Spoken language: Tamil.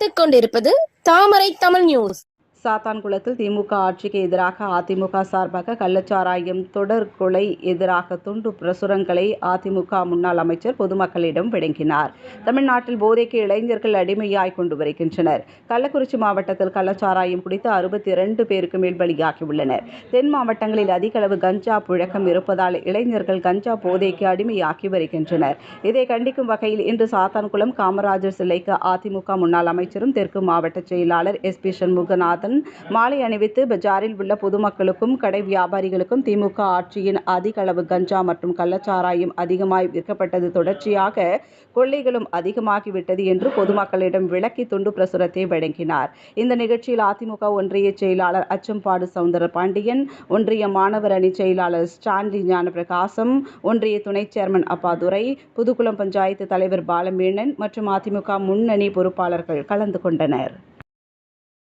பார்த்துக் கொண்டிருப்பது தாமரை தமிழ் நியூஸ். சாத்தான்குளத்தில் திமுக ஆட்சிக்கு எதிராக அதிமுக சார்பாக கள்ளச்சாராயம் தொடர் கொலை எதிராக துண்டு பிரசுரங்களை அதிமுக முன்னாள் அமைச்சர் பொதுமக்களிடம் வழங்கினார் தமிழ்நாட்டில் போதைக்கு இளைஞர்கள் அடிமையாய் கொண்டு வருகின்றனர். கள்ளக்குறிச்சி மாவட்டத்தில் கள்ளச்சாராயம் குடித்து அறுபத்தி இரண்டு பேருக்கு மேல் பலியாகியுள்ளனர். தென் மாவட்டங்களில் அதிக அளவு கஞ்சா புழக்கம் இருப்பதால் இளைஞர்கள் கஞ்சா போதைக்கு அடிமையாகி வருகின்றனர். இதை கண்டிக்கும் வகையில் இன்று சாத்தான்குளம் காமராஜர் சிலைக்கு அதிமுக முன்னாள் அமைச்சரும் தெற்கு மாவட்ட செயலாளர் எஸ் பி சண்முகநாதன் மாலை அணிவித்து பஜாரில் உள்ள பொதுமக்களுக்கும் கடை வியாபாரிகளுக்கும் திமுக ஆட்சியின் அதிக அளவு கஞ்சா மற்றும் கள்ளச்சாராயம் அதிகமாய் விற்கப்பட்டது. தொடர்ச்சியாக கொள்ளைகளும் அதிகமாகிவிட்டது என்று பொதுமக்களிடம் விளக்கி துண்டு பிரசுரத்தை வழங்கினார். இந்த நிகழ்ச்சியில் அதிமுக ஒன்றிய செயலாளர் அச்சம்பாடு சவுந்தர பாண்டியன் ஒன்றிய மாணவர் அணி செயலாளர் ஸ்டான்லி ஞானபிரகாசம் ஒன்றிய துணை சேர்மன் அப்பாதுரை புதுக்குளம் பஞ்சாயத்து தலைவர் பாலமேணன் மற்றும் அதிமுக முன்னணி பொறுப்பாளர்கள் கலந்து கொண்டனர்.